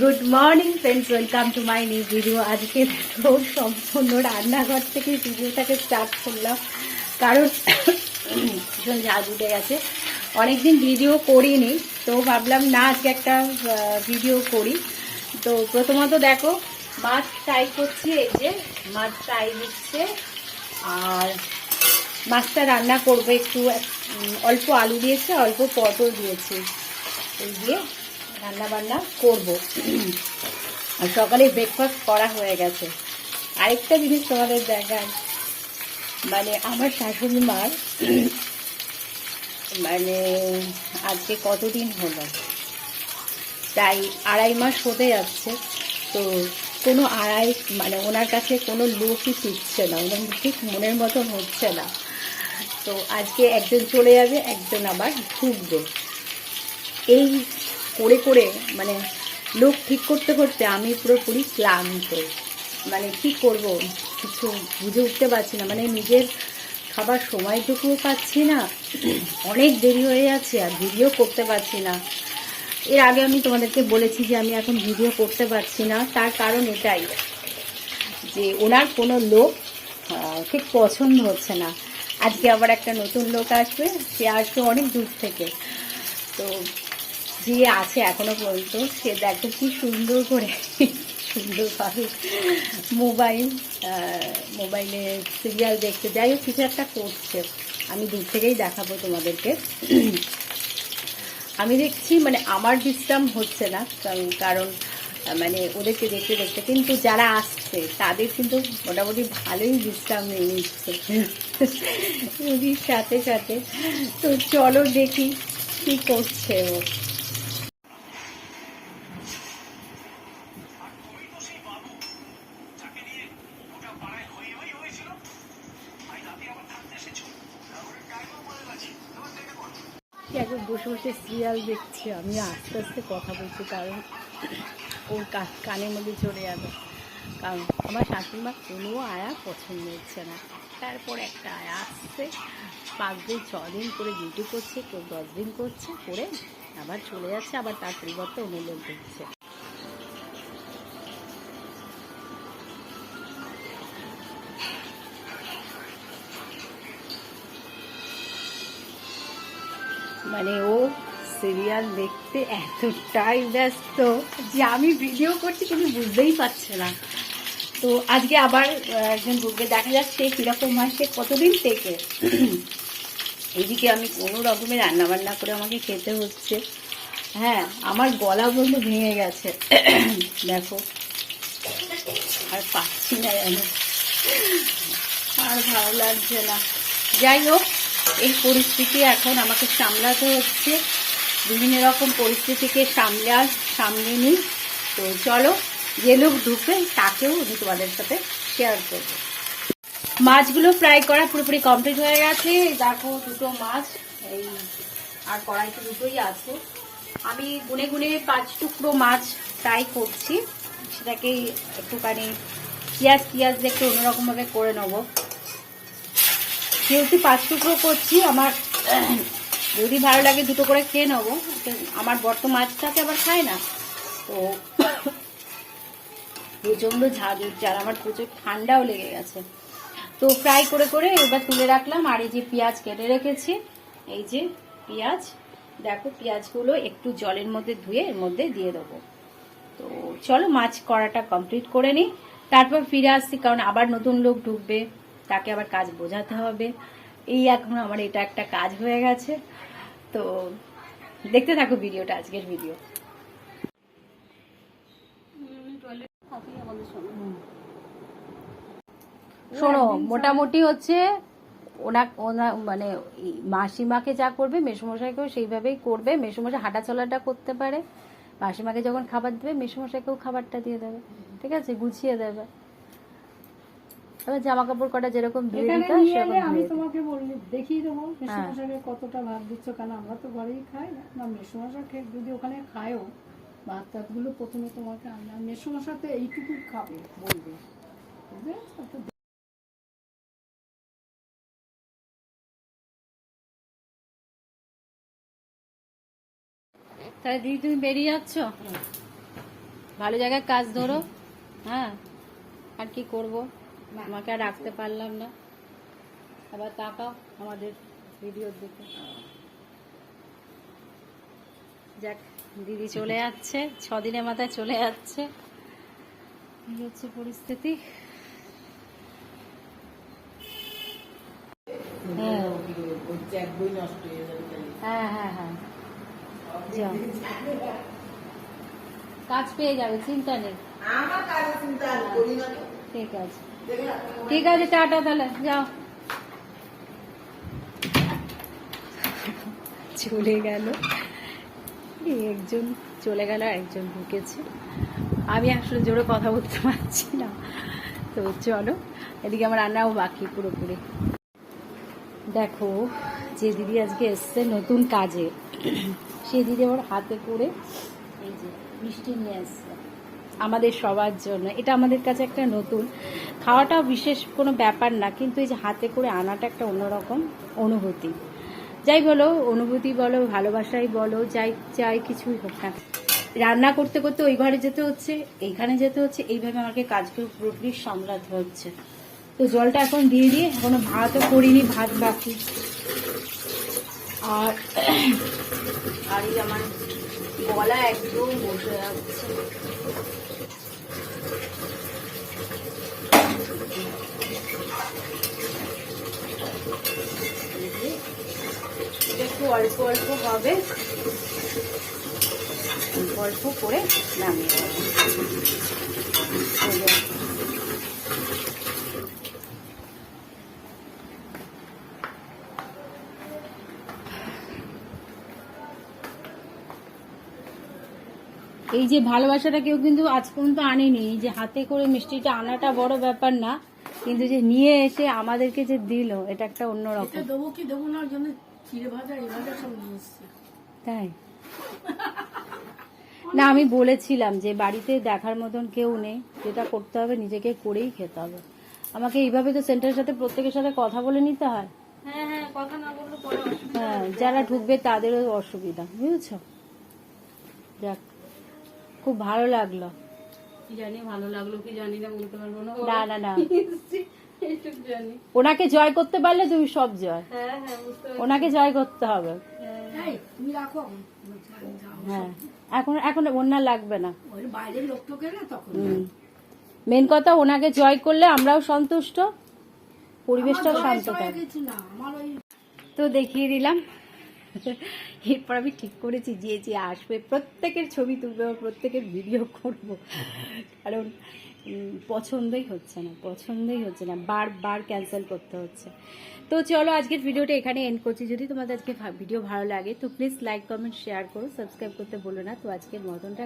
Good morning friends welcome to my new video আজকে দেখো সম্পূর্ণ রান্নাঘর থেকে ভিডিওটাকে স্টার্ট করলাম। কারণ ভীষণ ঝাঁজ উঠে গেছে। অনেকদিন ভিডিও করিনি, তো ভাবলাম না, আজকে একটা ভিডিও করি। তো প্রথমত দেখো, মাছ ফ্রাই করছি, এই যে মাছ ফ্রাই দিচ্ছে আর মাছটা রান্না করব একটু অল্প আলু দিয়েছে, অল্প পটল দিয়েছে। এই দিয়ে রান্না বান্না করব। আর সকালে ব্রেকফাস্ট করা হয়ে গেছে। আরেকটা জিনিস তোমাদের দেখায় মানে আমার শাশুড়ি মার মানে আজকে কতদিন হলো? তাই আড়াই মাস হতে যাচ্ছে। তো কোনো আড়াই মানে ওনার কাছে কোনো লোকই টিকছে না। ওনার ঠিক মনের মতন হচ্ছে না। তো আজকে একজন চলে যাবে, একজন আবার ঢুকবে। এই করে করে মানে লোক ঠিক করতে করতে আমি পুরোপুরি ক্লান্ত। মানে কি করব? কিছু বুঝে উঠতে পারছি না। মানে নিজের খাবার সময়টুকুও পাচ্ছি না। অনেক দেরি হয়ে যাচ্ছে আর ভিডিও করতে পারছি না। এর আগে আমি তোমাদেরকে বলেছি যে আমি এখন ভিডিও করতে পারছি না। তার কারণ এটাই যে ওনার কোনো লোক ঠিক পছন্দ হচ্ছে না। আজকে আবার একটা নতুন লোক আসবে, সে আসবে অনেক দূর থেকে। তো যে আছে এখনও পর্যন্ত, সে দেখো কি সুন্দর করে সুন্দরভাবে মোবাইল মোবাইলে সিরিয়াল দেখতে যাই হোক, কিছু একটা করছে। আমি দূর থেকেই দেখাবো তোমাদেরকে। আমি দেখছি মানে আমার বিশ্রাম হচ্ছে না, কারণ মানে ওদেরকে দেখতে দেখতে, কিন্তু যারা আসছে, তাদের কিন্তু মোটামুটি ভালোই বিশ্রাম নিয়ে নিচ্ছে। সাথে সাথে। তো চলো দেখি কি করছে ও। বসে বসে সিরিয়াল দেখছি, আমি আস্তে আস্তে কথা বলছি, কারণ ওর কানের মধ্যে চলে যাবে। কারণ আমার শাশুড়িমা কোনো আয়া পছন্দ হচ্ছে না। তারপর একটা আয়া আসছে, পাঁচ দিন, ছ দিন করে ডিউটি করছে, কেউ দশ দিন করছে, করে আবার চলে যাচ্ছে, আবার তার পরিবর্তে অন্য লোক ঢুকছে মানে ও সিরিয়াল দেখতে এতটাই ব্যস্ত যে আমি ভিডিও করছি কিন্তু বুঝতেই পারছে না। তো আজকে আবার একজন ঢুকবে দেখা যাচ্ছে, কীরকম সে কতদিন থেকে? এদিকে আমি কোনো রকমের রান্না বান্না করে আমাকে খেতে হচ্ছে। হ্যাঁ আমার গলা বন্ধু ভেঙে গেছে। দেখো, আর পাচ্ছি না আর ভালো লাগছে না। যাই হোক এই পরিস্থিতি এখন আমাকে সামলাতে হচ্ছে। বিভিন্ন রকম পরিস্থিতিকে সামলে সামলে নিই তো চলো, যে লোক ঢুকবে তাকেও আমি তোমাদের সাথে শেয়ার করব। মাছগুলো ফ্রাই করা পুরোপুরি কমপ্লিট হয়ে গেছে। দেখো দুটো মাছ, এই আর কড়াইতে দুটোই আছে। আমি গুনে গুনে পাঁচ টুকরো মাছ ফ্রাই করছি। সেটাকে একটুখানি পিঁয়াজ, পেঁয়াজ দিয়ে অন্যরকমভাবে করে নেব। যেহেতু পাঁচ টুকরো করছি, আমার যদি ভালো লাগে দুটো করে খেয়ে নেব। আমার বর্ত মাছটাকে আবার খায় না। তো প্রচণ্ড ঝাঁজ উঠছে আর আমার প্রচুর ঠান্ডাও লেগে গেছে। তো ফ্রাই করে করে এবার তুলে রাখলাম। আর এই যে পেঁয়াজ কেটে রেখেছি, এই যে পেঁয়াজ, দেখো পেঁয়াজগুলো একটু জলের মধ্যে ধুয়ে এর মধ্যে দিয়ে দেবো। তো চলো মাছ করাটা কমপ্লিট করে নিই। তারপর ফিরে আসছি, কারণ আবার নতুন লোক ঢুকবে। তাকে আবার কাজ বোঝাতে হবে। এই এখন আমার এটা একটা কাজ হয়ে গেছে। তো দেখতে থাকো ভিডিওটা, আজকের ভিডিও। শোনো, মোটামুটি হচ্ছে ওনা ওনা মানে মাসিমাকে যা করবে, মেসুমশাইকেও সেইভাবেই করবে। মেসুমশাই হাঁটা চলাটা করতে পারে। মাসিমাকে যখন খাবার দেবে, মেসুমশাইকেও খাবারটা দিয়ে দেবে। ঠিক আছে? গুছিয়ে দেবে। এবার জামা কাপড় কটা যেরকম ধুয়ে দিতে হয় সেরকম আমি তোমাকে বলি দেখিয়ে দেবো হ্যাঁ। মেসমশাইকে কতটা ভাত দিচ্ছ কেন আমরা তো ঘরেই খাই না। মেসমশাই খেয়ে যদি ওখানে খায়ও ভাত টাতগুলো প্রথমে তোমাকে আনবে আর মেসমশাই তো এইটুকু খাবে বলবে। বুঝলে? তাহলে দিদি তুমি বেরিয়ে যাচ্ছ? ভালো জায়গায় কাজ ধরো। হ্যাঁ। আর কি করব? আমাকে আর রাখতে পারলাম না। আবার তাকাও আমাদের ভিডিওর দিকে। যাক দিদি চলে যাচ্ছে ছদিনের মাথায় চলে যাচ্ছে। এই হচ্ছে পরিস্থিতি। হ্যাঁ। হ্যাঁ হ্যাঁ কাজ পেয়ে যাবে চিন্তা নেই। ঠিক আছে? ঠিক আছে, টাটা তাহলে, যাও। চলে গেল। একজন চলে গেল একজন ঢুকেছে। আমি আসলে জোরে কথা বলতে পারছি না। তো চলো, এদিকে আমার রান্নাও বাকি পুরোপুরি। দেখো, যে দিদি আজকে এসছে নতুন কাজে সেই দিদি আমার হাতে করে এই যে মিষ্টি নিয়ে এসছে আমাদের সবার জন্য। এটা আমাদের কাছে একটা নতুন। খাওয়াটা বিশেষ কোনো ব্যাপার না, কিন্তু এই যে হাতে করে আনাটা একটা অন্যরকম অনুভূতি। যাই বলো, অনুভূতি বলো, ভালোবাসাই বলো, যাই যাই কিছুই হোক না। রান্না করতে করতে ওই ঘরে যেতে হচ্ছে, এইখানে যেতে হচ্ছে, এইভাবে আমাকে কাজগুলো পুরোপুরি সামলাতে হচ্ছে। তো জলটা এখন দিয়ে দিয়ে, এখনও ভাতও করিনি, ভাত বাকি। আর আর আমার গলা একদম বসে যাচ্ছে। একটু অল্প অল্প হবে। অল্প করে নামিয়ে এই যে। ভালোবাসাটা কেউ কিন্তু আজ পর্যন্ত আনেনি। এই যে হাতে করে মিষ্টিটা আনাটা বড় ব্যাপার না কিন্তু যে নিয়ে এসে আমাদেরকে যে দিল এটা একটা অন্যরকম। দেবো কি দেবো না জন্য চিড়ে ভাজা এই ভাজা সব নিয়ে তাই? না আমি বলেছিলাম যে বাড়িতে দেখার মতন কেউ নেই যেটা করতে হবে নিজেকে করেই খেতে হবে। আমাকে এইভাবে তো সেন্টারের সাথে প্রত্যেকের সাথে কথা বলে নিতে হয়। হ্যাঁ হ্যাঁ হ্যাঁ যারা ঢুকবে তাদেরও অসুবিধা বুঝেছ? যাক। খুব ভালো লাগল। জানি ভালো লাগল কি জানি না বলতে পারব না। না না না। ওনাকে জয় করতে পারলে তুমি সব জয়। হ্যাঁ হ্যাঁ ওনাকে জয় করতে হবে। হ্যাঁ। এখন এখন ওনার লাগবে না। মেন কথা ওনাকে জয় করলে আমরাও সন্তুষ্ট পরিবেশটাও শান্ত তো দেখিয়ে দিলাম। এরপর আমি ঠিক করেছি যে যে আসবে, প্রত্যেকের ছবি তুলবে প্রত্যেকের ভিডিও করব। কারণ পছন্দই হচ্ছে না, পছন্দই হচ্ছে না বারবার ক্যান্সেল করতে হচ্ছে। তো চলো, আজকের ভিডিওটা এখানে এন্ড করছি। যদি তোমাদের আজকে ভিডিও ভালো লাগে, তো প্লিজ লাইক কমেন্ট শেয়ার করো সাবস্ক্রাইব করতে বলো না। তো আজকের মতনটা